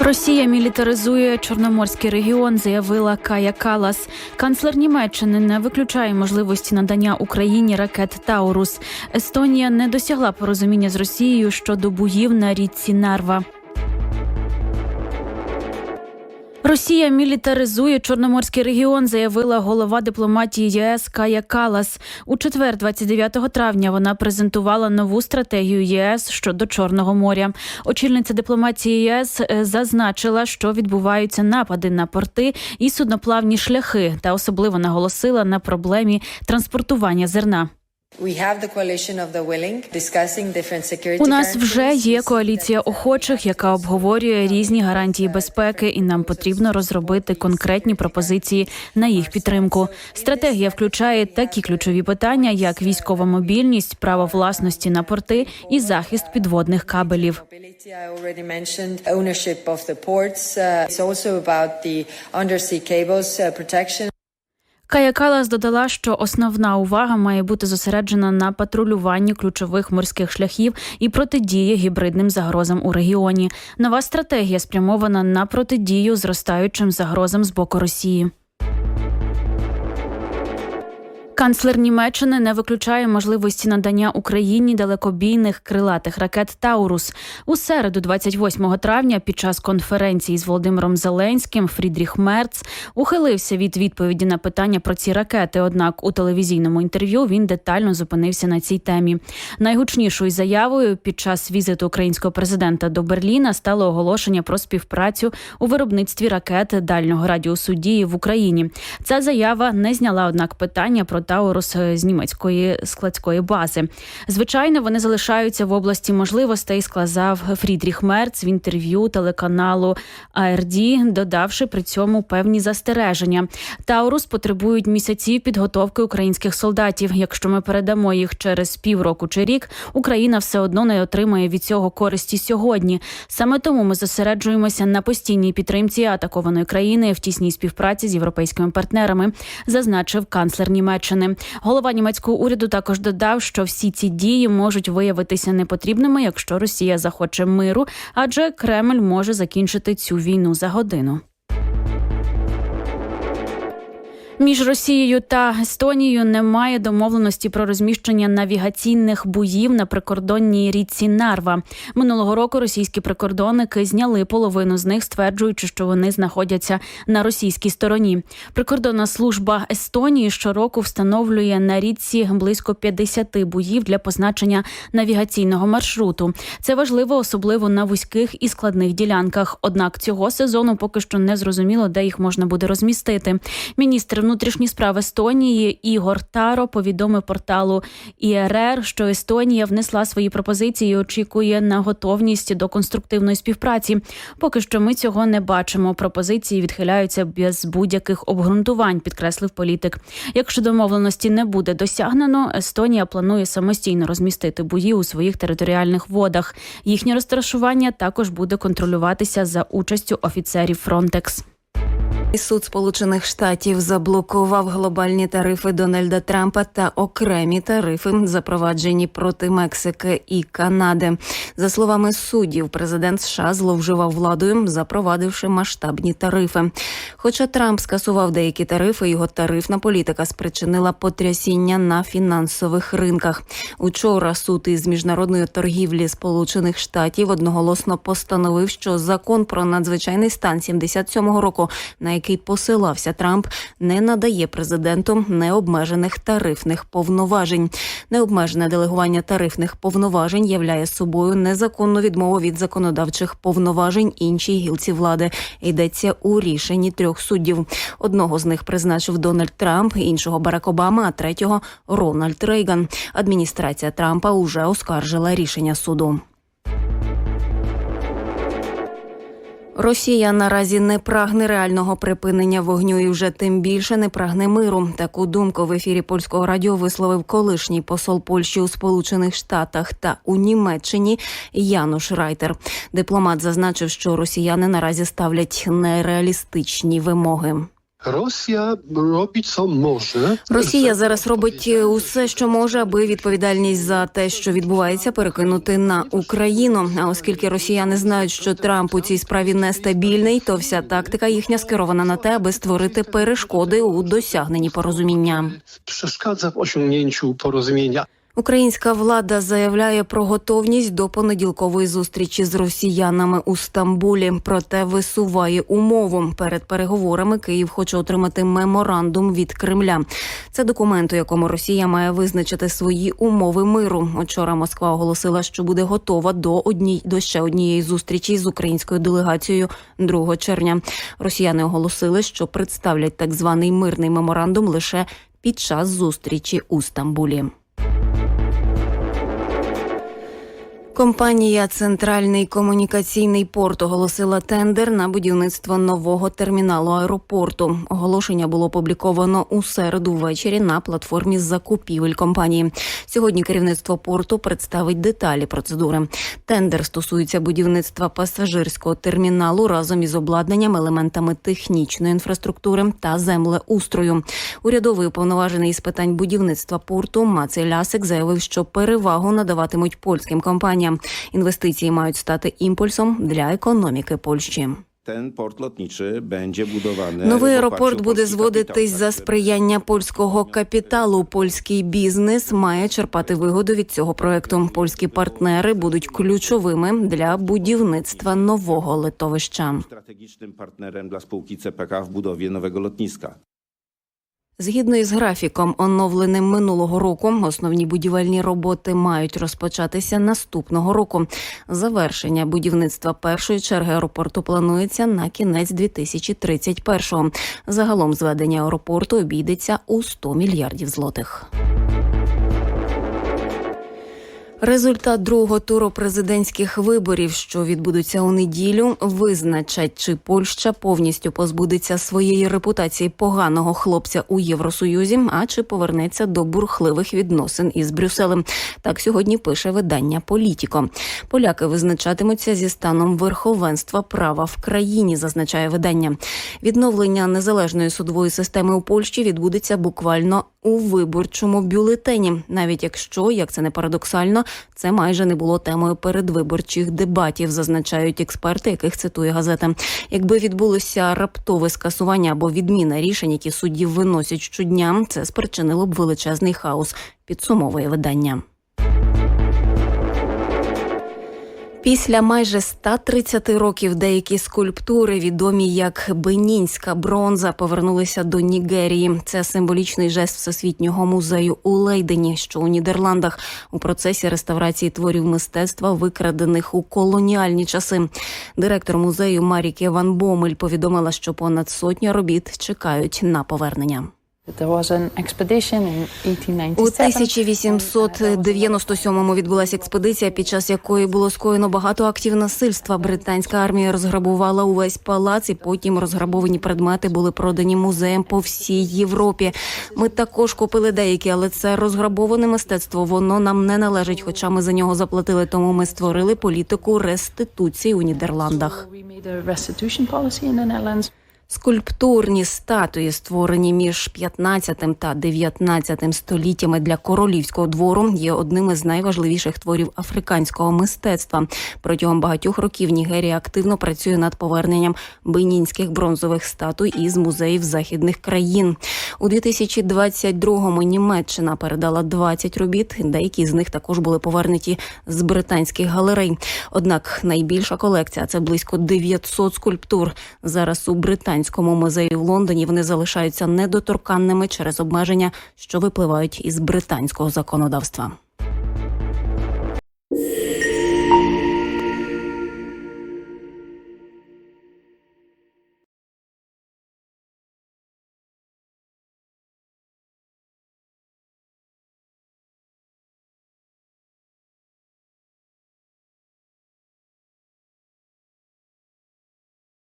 Росія мілітаризує Чорноморський регіон, заявила Кая Калас. Канцлер Німеччини не виключає можливості надання Україні ракет Таурус. Естонія не досягла порозуміння з Росією щодо боїв на річці Нарва. Росія мілітаризує Чорноморський регіон, заявила голова дипломатії ЄС Кая Калас. У четвер, 29 травня, вона презентувала нову стратегію ЄС щодо Чорного моря. Очільниця дипломатії ЄС е, зазначила, що відбуваються напади на порти і судноплавні шляхи, та особливо наголосила на проблемі транспортування зерна. У нас вже є коаліція охочих, яка обговорює різні гарантії безпеки, і нам потрібно розробити конкретні пропозиції на їх підтримку. Стратегія включає такі ключові питання, як військова мобільність, право власності на порти і захист підводних кабелів. Кая Калас додала, що основна увага має бути зосереджена на патрулюванні ключових морських шляхів і протидії гібридним загрозам у регіоні. Нова стратегія спрямована на протидію зростаючим загрозам з боку Росії. Канцлер Німеччини не виключає можливості надання Україні далекобійних крилатих ракет Таурус у середу, 28 травня, під час конференції з Володимиром Зеленським Фрідріх Мерц ухилився від відповіді на питання про ці ракети. Однак у телевізійному інтерв'ю він детально зупинився на цій темі. Найгучнішою заявою під час візиту українського президента до Берліна стало оголошення про співпрацю у виробництві ракет дальнього радіусу дії в Україні. Ця заява не зняла однак питання про Таурус з німецької складської бази. Звичайно, вони залишаються в області можливостей, сказав Фрідріх Мерц в інтерв'ю телеканалу АРД, додавши при цьому певні застереження. Таурус потребують місяців підготовки українських солдатів. Якщо ми передамо їх через півроку чи рік, Україна все одно не отримає від цього користі сьогодні. Саме тому ми зосереджуємося на постійній підтримці атакованої країни в тісній співпраці з європейськими партнерами, зазначив канцлер Німеччини. Голова німецького уряду також додав, що всі ці дії можуть виявитися непотрібними, якщо Росія захоче миру, адже Кремль може закінчити цю війну за годину. Між Росією та Естонією немає домовленості про розміщення навігаційних буїв на прикордонній річці Нарва. Минулого року російські прикордонники зняли половину з них, стверджуючи, що вони знаходяться на російській стороні. Прикордонна служба Естонії щороку встановлює на річці близько 50 буїв для позначення навігаційного маршруту. Це важливо, особливо на вузьких і складних ділянках. Однак цього сезону поки що не зрозуміло, де їх можна буде розмістити. Міністр внутрішні справи Естонії Ігор Таро повідомив порталу ІРР, що Естонія внесла свої пропозиції. і Очікує на готовність до конструктивної співпраці. Поки що ми цього не бачимо. Пропозиції відхиляються без будь-яких обґрунтувань, підкреслив політик. Якщо домовленості не буде досягнено, Естонія планує самостійно розмістити бої у своїх територіальних водах. Їхнє розташування також буде контролюватися за участю офіцерів Фронтекс. Суд Сполучених Штатів заблокував глобальні тарифи Дональда Трампа та окремі тарифи, запроваджені проти Мексики і Канади. За словами суддів, президент США зловживав владою, запровадивши масштабні тарифи. Хоча Трамп скасував деякі тарифи, його тарифна політика спричинила потрясіння на фінансових ринках. Учора суд із міжнародної торгівлі Сполучених Штатів одноголосно постановив, що закон про надзвичайний стан 77-го року, на який посилався Трамп, не надає президенту необмежених тарифних повноважень. Необмежене делегування тарифних повноважень являє собою незаконну відмову від законодавчих повноважень іншій гілці влади. Йдеться у рішенні трьох суддів. Одного з них призначив Дональд Трамп, іншого Барак Обама, а третього Рональд Рейган. Адміністрація Трампа уже оскаржила рішення суду. Росія наразі не прагне реального припинення вогню і вже тим більше не прагне миру. Таку думку в ефірі польського радіо висловив колишній посол Польщі у Сполучених Штатах та у Німеччині Януш Райтер. Дипломат зазначив, що росіяни наразі ставлять нереалістичні вимоги. Rosja robi co może. Росія зараз робить усе, що може, аби відповідальність за те, що відбувається, перекинути на Україну. А оскільки росіяни знають, що Трамп у цій справі нестабільний, то вся тактика їхня скерована на те, аби створити перешкоди у досягненні порозуміння. w osiągnięciu porozumienia. Українська влада заявляє про готовність до понеділкової зустрічі з росіянами у Стамбулі. Проте висуває умову перед переговорами. Київ хоче отримати меморандум від Кремля. Це документ, у якому Росія має визначити свої умови миру. Учора Москва оголосила, що буде готова до одній до ще однієї зустрічі з українською делегацією 2 червня. Росіяни оголосили, що представлять так званий мирний меморандум лише під час зустрічі у Стамбулі. Компанія Центральний комунікаційний порт оголосила тендер на будівництво нового терміналу аеропорту. Оголошення було опубліковано у середу ввечері на платформі закупівель компанії. Сьогодні керівництво порту представить деталі процедури. Тендер стосується будівництва пасажирського терміналу разом із обладнанням, елементами технічної інфраструктури та землеустрою. Урядовий уповноважений з питань будівництва порту Мацей Лясик заявив, що перевагу надаватимуть польським компаніям. Інвестиції мають стати імпульсом для економіки Польщі. Ten port lotniczy będzie budowany. Новий аеропорт буде зводитись за сприяння польського капіталу. Польський бізнес має черпати вигоду від цього проекту. Польські партнери будуть ключовими для будівництва нового литовища. Strategicznym partnerem dla spółki CPK w budowie nowego lotniska. Згідно із графіком, оновленим минулого року, основні будівельні роботи мають розпочатися наступного року. Завершення будівництва першої черги аеропорту планується на кінець 2031-го. Загалом зведення аеропорту обійдеться у 100 мільярдів злотих. Результат другого туру президентських виборів, що відбудуться у неділю, визначать, чи Польща повністю позбудеться своєї репутації поганого хлопця у Євросоюзі, а чи повернеться до бурхливих відносин із Брюсселем. Так сьогодні пише видання Політіко. Поляки визначатимуться зі станом верховенства права в країні, зазначає видання. Відновлення незалежної судової системи у Польщі відбудеться буквально у виборчому бюлетені, навіть якщо, як це не парадоксально, це майже не було темою передвиборчих дебатів, зазначають експерти, яких цитує газета. Якби відбулося раптове скасування або відміна рішень, які судді виносять щодня, це спричинило б величезний хаос. Підсумовує видання. Після майже 130 років деякі скульптури, відомі як Бенінська бронза, повернулися до Нігерії. Це символічний жест Всесвітнього музею у Лейдені, що у Нідерландах, у процесі реставрації творів мистецтва, викрадених у колоніальні часи. Директор музею Маріке Ван Бомель повідомила, що понад сотня робіт чекають на повернення. У 1897. 1897-му відбулася експедиція, під час якої було скоєно багато актів насильства. Британська армія розграбувала увесь палац, і потім розграбовані предмети були продані музеям по всій Європі. Ми також купили деякі, але це розграбоване мистецтво. Воно нам не належить, хоча ми за нього заплатили. Тому ми створили політику реституції у Нідерландах. Скульптурні статуї, створені між 15 та 19 століттями для королівського двору, є одним із найважливіших творів африканського мистецтва. Протягом багатьох років Нігерія активно працює над поверненням бенінських бронзових статуй із музеїв західних країн. У 2022-му Німеччина передала 20 робіт. Деякі з них також були повернуті з британських галерей. Однак найбільша колекція це близько 900 скульптур. Зараз у британському музеї в Лондоні вони залишаються недоторканними через обмеження, що випливають із британського законодавства.